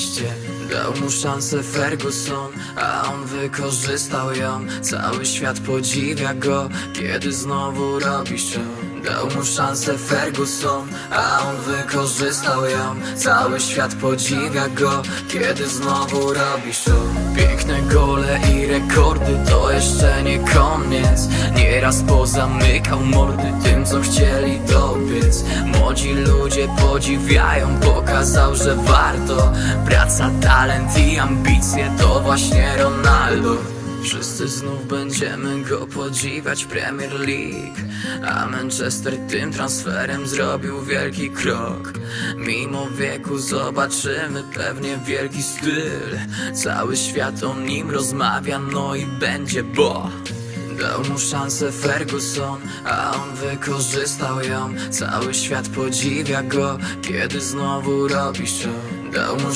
liście Dał mu szansę Ferguson, a on wykorzystał ją. Cały świat podziwia go, kiedy znowu robi show. Dał mu szansę Ferguson, a on wykorzystał ją. Cały świat podziwia go, kiedy znowu robi show. Piękne gole i rekordy to jeszcze nie koniec. Nieraz pozamykał mordy tym, co chcieli Młodzi ludzie podziwiają, pokazał, że warto. Praca, talent i ambicje to właśnie Ronaldo. Wszyscy znów będziemy go podziwiać Premier League. A Manchester tym transferem zrobił wielki krok. Mimo wieku zobaczymy pewnie wielki styl. Cały świat o nim rozmawia, no i będzie bo Dał mu szansę Ferguson, a on wykorzystał ją. Cały świat podziwia go, kiedy znowu robi show Dał mu